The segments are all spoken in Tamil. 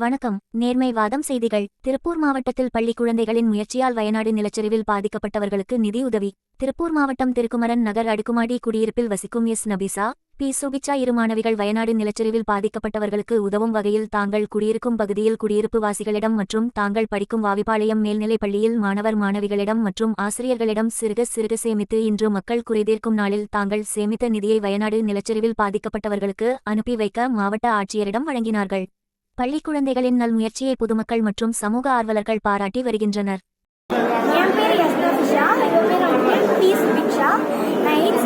வணக்கம். நேர்மைவாதம் செய்திகள். திருப்பூர் மாவட்டத்தில் பள்ளி குழந்தைகளின் முயற்சியால் வயநாடு நிலச்சரிவில் பாதிக்கப்பட்டவர்களுக்கு நிதி உதவி. திருப்பூர் மாவட்டம் திருக்குமரன் நகர் அடுக்குமாடி குடியிருப்பில் வசிக்கும் எஸ். நபிசா பி. சுபிச்சா இரு மாணவிகள் வயநாடு நிலச்சரிவில் பாதிக்கப்பட்டவர்களுக்கு உதவும் வகையில் தாங்கள் குடியிருக்கும் பகுதியில் குடியிருப்பு வாசிகளிடம் மற்றும் தாங்கள் படிக்கும் வாவிப்பாளையம் மேல்நிலைப் பள்ளியில் மாணவர் மாணவிகளிடம் மற்றும் ஆசிரியர்களிடம் சிறுக சிறுக சேமித்து இன்று மக்கள் குறைதீர்க்கும் நாளில் தாங்கள் சேமித்த நிதியை வயநாடு நிலச்சரிவில் பாதிக்கப்பட்டவர்களுக்கு அனுப்பி வைக்க மாவட்ட ஆட்சியரிடம் வழங்கினார்கள். பள்ளி குழந்தைகளின் நல் முயற்சியை பொதுமக்கள் மற்றும் சமூக ஆர்வலர்கள் பாராட்டி வருகின்றனர். என் பேர் நான் எயிட்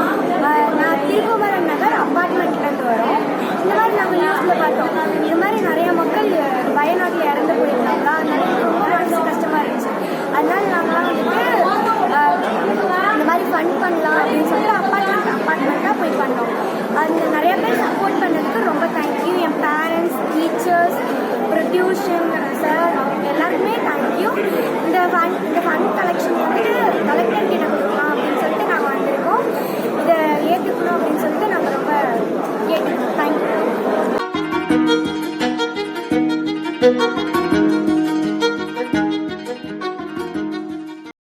இந்த நான் நான் நகர் அப்பார்ட்மெண்ட்லேருந்து வரோம். இந்த மாதிரி நாங்கள் நியூஸில் பார்த்தோம். இது மாதிரி நிறைய மக்கள் வயநாட்டில் இறந்து போயிருந்தாங்க அதனால அதுக்கு நிறைய பேர் சப்போர்ட் பண்ணதுக்கு ரொம்ப தேங்க்யூ என் பேரண்ட்ஸ் டீச்சர்ஸ் அப்புறம் சார் அவங்க எல்லாருக்குமே தேங்க்யூ இந்த ஃபன் இந்த ஃபன் கலெக்ஷன் வந்து கலெக்டர் கிட்ட கொடுக்கலாம் அப்படின்னு சொல்லிட்டு நாங்கள் வந்திருக்கோம். இதை ஏற்றுக்கணும் அப்படின்னு சொல்லிட்டு நாங்கள் ரொம்ப கேட்டுக்கோம். தேங்க்யூ